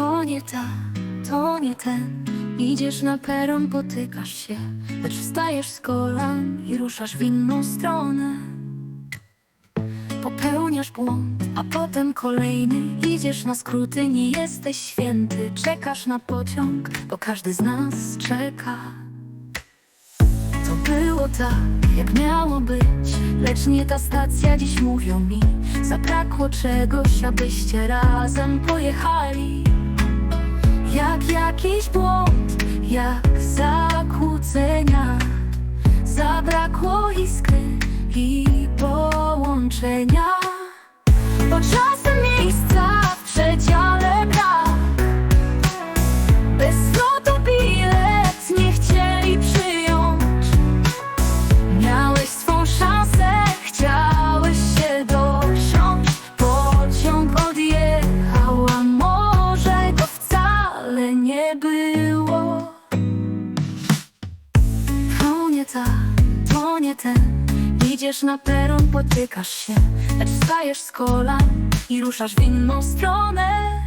To nie ta, to nie ten. Idziesz na peron, potykasz się Lecz wstajesz z kolan i ruszasz w inną stronę. Popełniasz błąd, a potem kolejny. Idziesz na skróty, nie jesteś święty. Czekasz na pociąg, bo każdy z nas czeka. To było tak, jak miało być Lecz nie ta stacja, dziś mówią mi Zabrakło czegoś, abyście razem pojechali Jak jakiś błąd, jak zakłócenia Zabrakło iskry i połączenia To nie ta, to nie ten Idziesz na peron, potykasz się Lecz wstajesz z kolan i ruszasz w inną stronę.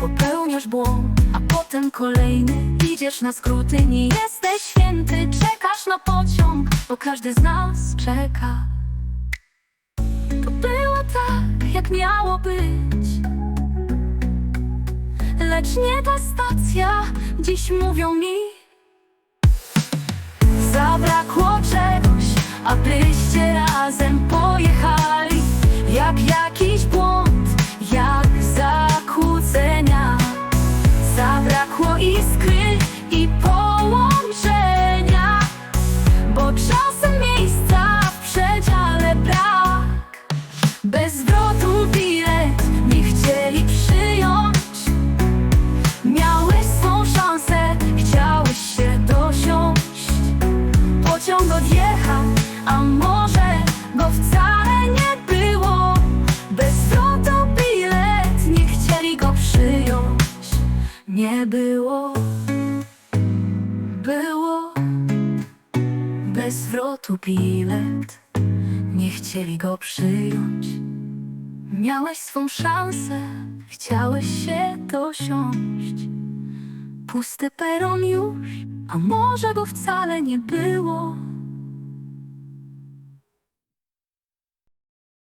Popełniasz błąd, a potem kolejny. Idziesz na skróty, nie jesteś święty. Czekasz na pociąg, bo każdy z nas czeka. To było tak, jak miało być. Lecz nie ta stacja, dziś mówią mi abyście razem pojechali Nie było, było Bez zwrotu bilet. Nie chcieli go przyjąć. Miałeś swą szansę, chciałeś się dosiąść. Pusty peron już, a może go wcale nie było